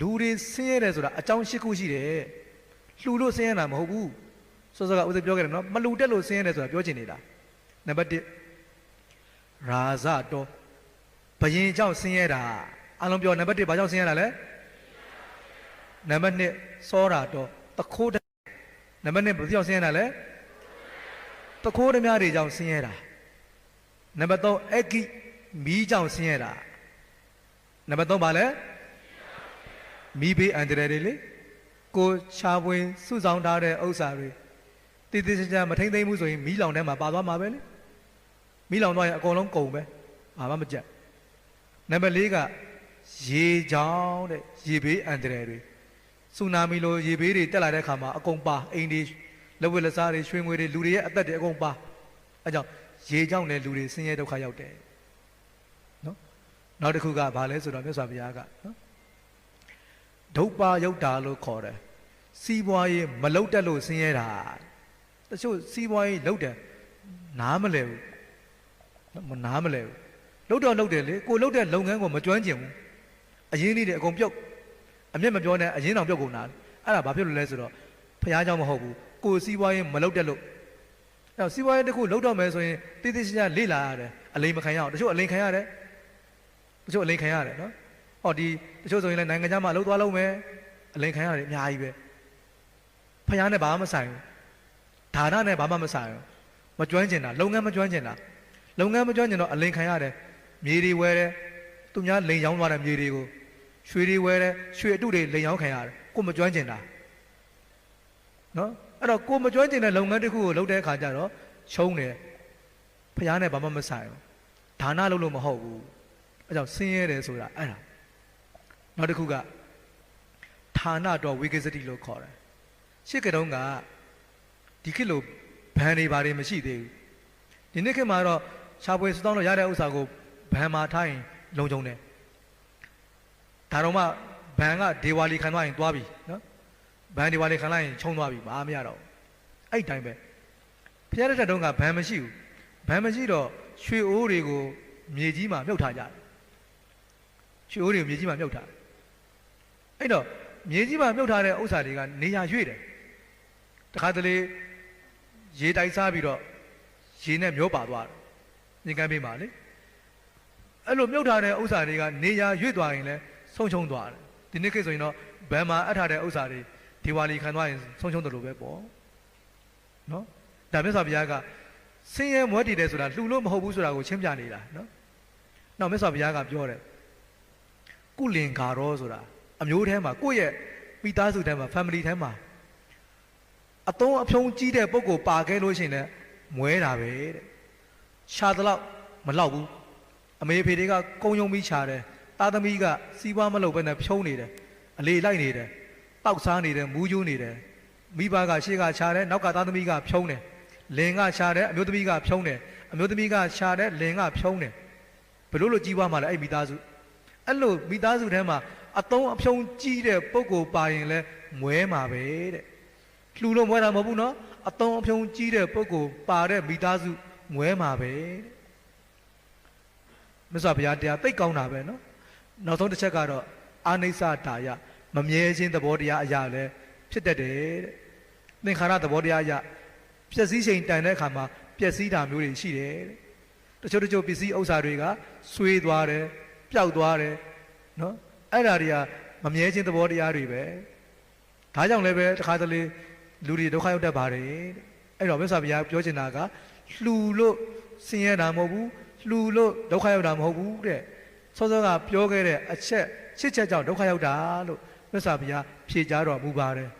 လူတွေဆင်းရဲတယ်ဆိုတာအကြောင်းရှိခုရှိတယ်လှူလို့ဆင်းရဲတာမဟုတ်ဘူးစောစောကဦးဇင်းပြောခဲ့တယ်နော်မလှူတက်လို့ဆင်းရဲတယ်ဆိုတာပြောချင်နေတာနံပါတ်1ရာဇတော်ဘယင်ကြောင့်ဆင်းရဲတာအလုံးပြောနံပါတ်1ဘာကြောင့်ဆင်းရဲတာလဲနံပါတ်2စောတာတော်တခိုးတနံပါတ်2ဘာကြောင့်ဆင်းရဲတာလဲတခိုးဓမြတွေကြောင့်ဆင်းရဲတာနံပါတ်3အကိမီးကြောင့်ဆင်းရဲတာနံပါတ်3ဘာလဲ မိဘေးအန္တရာယ်တွေလေကိုချာပွင်စုဆောင်ထားတဲ့ဥစ္စာတွေတည်တည်ချာချာမထိမ့်သိမ့်ဘူးဆိုရင်မီးလောင်ထဲမှာပါသွားမှာပဲလေမီးလောင်သွားရင်အကုန်လုံးကုန်ပဲဘာမှမကြက်နံပါတ်၄ကရေချောင်းတဲ့ရေဘေးအန္တရာယ်တွေဆူနာမီလိုရေဘေးတွေတက်လာတဲ့အခါမှာအကုန်ပါအိမ်တွေလက်ဝတ်လက်စားတွေရွှေငွေတွေလူတွေရဲ့အသက်တွေအကုန်ပါအဲကြောင့်ရေချောင်းနဲ့လူတွေဆင်းရဲဒုက္ခရောက်တယ်နော်နောက်တစ်ခုကဘာလဲဆိုတော့မြတ်စွာဘုရားကနော် ဒုပ္ပါယုတ်တာလို့ခေါ်တယ်စီးပွားရေးမလုတ်တက်လို့ဆင်းရဲတာတချို့စီးပွားရေးလုတ်တယ်နားမလဲဘူးမနားမလဲဘူးလုတ်တော့လုတ်တယ်လေကိုလုတ်တဲ့လုပ်ငန်းကိုမကျွမ်းကျင်ဘူးအရင်လေးတွေအကုန်ပြုတ်အမျက်မပြောနဲ့အရင်တောင်ပြုတ်ကုန်တာအဲ့ဒါဘာဖြစ်လို့လဲဆိုတော့ဖះเจ้าမဟုတ်ဘူးကိုစီးပွားရေးမလုတ်တက်လို့အဲ့တော့စီးပွားရေးတစ်ခုလုတ်တော့မယ်ဆိုရင်တိတိကျကျလေ့လာရတယ်အလိမ်မခံရအောင်တချို့အလိမ်ခံရတယ်တချို့အလိမ်ခံရတယ်နော် ဟောဒီတချို့ဆိုရင်လည်းနိုင်ငံခြားမှာလှုပ်သွားလုံးမယ်အလိန်ခံရတယ်အများကြီးပဲဖယားနဲ့ဘာမှမဆိုင်ဘူးဒါနနဲ့ဘာမှမဆိုင်ဘူးမကျွမ်းကျင်တာလုပ်ငန်းမကျွမ်းကျင်တာလုပ်ငန်းမကျွမ်းကျင်တော့အလိန်ခံရတယ်မြေတွေဝဲတယ်သူများလိန်ရောင်းသွားတဲ့မြေတွေကိုရွှေတွေဝဲတယ်ရွှေအတုတွေလိန်ရောင်းခံရတယ်ကိုမကျွမ်းကျင်တာနော်အဲ့တော့ကိုမကျွမ်းကျင်တဲ့လုပ်ငန်းတစ်ခုကိုလုပ်တဲ့အခါကျတော့ရှုံးတယ်ဖယားနဲ့ဘာမှမဆိုင်ဘူးဒါနလုပ်လို့မဟုတ်ဘူးအဲကြောင့်ဆင်းရဲတယ်ဆိုတာအဲ့ဒါ နောက်တစ်ခုကဌာနတော်ဝိကစတိလို့ခေါ်တယ်ရှစ်ကတုံးကဒီခေတ်လိုဘန်တွေဘာတွေမရှိသေးဘူးဒီနေ့ခေတ်မှာတော့ရှားပွေစတောင်းလို့ရတဲ့ဥစ္စာကိုဘန်မှာထားရင်လုံခြုံတယ်ဒါတော့မှဘန်ကဒေဝါလီခံသွားရင်သွားပြီနော်ဘန်ဒေဝါလီခံလိုက်ရင်ချုံသွားပြီဘာမှမရတော့ဘူးအဲ့ဒီတိုင်းပဲဖျက်တဲ့တုန်းကဘန်မရှိဘူးဘန်မရှိတော့ရွှေအိုးတွေကိုမြေကြီးမှာမြုပ်ထားကြတယ်ရွှေအိုးတွေကိုမြေကြီးမှာမြုပ်ထားတယ် အဲ့တော့မြေကြီးမှာမြုပ်ထားတဲ့ဥစ္စာတွေကနေရာရွေ့တယ်တခါတလေရေတိုက်စားပြီးတော့ရေနဲ့မျောပါသွားတယ်ငင်ကမ်းပေးပါလေအဲ့လိုမြုပ်ထားတဲ့ဥစ္စာတွေကနေရာရွေ့သွားရင်လည်းဆုံးရှုံးသွားတယ်ဒီနေ့ခေတ်ဆိုရင်တော့ဘန်မှာအပ်ထားတဲ့ဥစ္စာတွေဒီဝါလီခံသွားရင်ဆုံးရှုံးတယ်လို့ပဲပေါ့နော်ဒါမြတ်စွာဘုရားကဆင်းရဲမွဲတည်တယ်ဆိုတာလှူလို့မဟုတ်ဘူးဆိုတာကိုရှင်းပြနေတာနော်နောက်မြတ်စွာဘုရားကပြောတယ်ကုလင်္ကာရောဆိုတာ အမျိုးထဲမှာကိုယ့်ရဲ့မိသားစုထဲမှာ family ထဲမှာအတုံးအဖြုံးကြီးတဲ့ပုံကိုပါခဲ့လို့ရှိရင်လည်းမွဲတာပဲတဲ့ရှာတလောက်မလောက်ဘူးအမေဖေတွေကကုံယုံပြီးရှာတယ်သားသမီးကစီးပွားမလုပ်ဘဲနဲ့ဖြုံးနေတယ်အလေလိုက်နေတယ်တောက်စားနေတယ်မူးကျူးနေတယ်မိဘကရှေ့ကရှာတယ်နောက်ကသားသမီးကဖြုံးတယ်လင်ကရှာတယ်အမျိုးသမီးကဖြုံးတယ်အမျိုးသမီးကရှာတယ်လင်ကဖြုံးတယ်ဘယ်လို့လို့ကြီးပွားမှလဲအဲ့မိသားစုအဲ့လိုမိသားစုထဲမှာ အတုံးအဖြုံးကြီးတဲ့ပုံကိုပါရင်လဲမွဲမှာပဲတဲ့လှူလို့မွဲတာမဟုတ်ဘူးနော်အတုံးအဖြုံးကြီးတဲ့ပုံကိုပါတဲ့မိသားစုမွဲမှာပဲတဲ့မြတ်စွာဘုရားတရားသိတ်ကောင်းတာပဲနော်နောက်ဆုံးတစ်ချက်ကတော့အာနိစ္စတာယမမြဲခြင်းသဘောတရားအရာလဲဖြစ်တတ်တယ်တဲ့သင်္ခါရသဘောတရားအရာပျက်စီးချိန်တန်တဲ့အခါမှာပျက်စီးတာမျိုးတွေရှိတယ်တဲ့တချို့တချို့ပစ္စည်းဥစ္စာတွေကဆွေးသွားတယ်ပျောက်သွားတယ်နော် အဲ့ဒါတွေကမမြဲခြင်းသဘောတရားတွေပဲဒါကြောင့်လည်းပဲတခါတလေလူတွေဒုက္ခရောက်တတ်ပါတယ်တဲ့အဲ့တော့မြတ်စွာဘုရားပြောချင်တာကလှူလို့ဆင်းရဲတာမဟုတ်ဘူးလှူလို့ဒုက္ခရောက်တာမဟုတ်ဘူးတဲ့စောစောကပြောခဲ့တဲ့အချက်ရှစ်ချက်ကြောင့်ဒုက္ခရောက်တာလို့မြတ်စွာဘုရားဖြေကြားတော်မူပါတယ်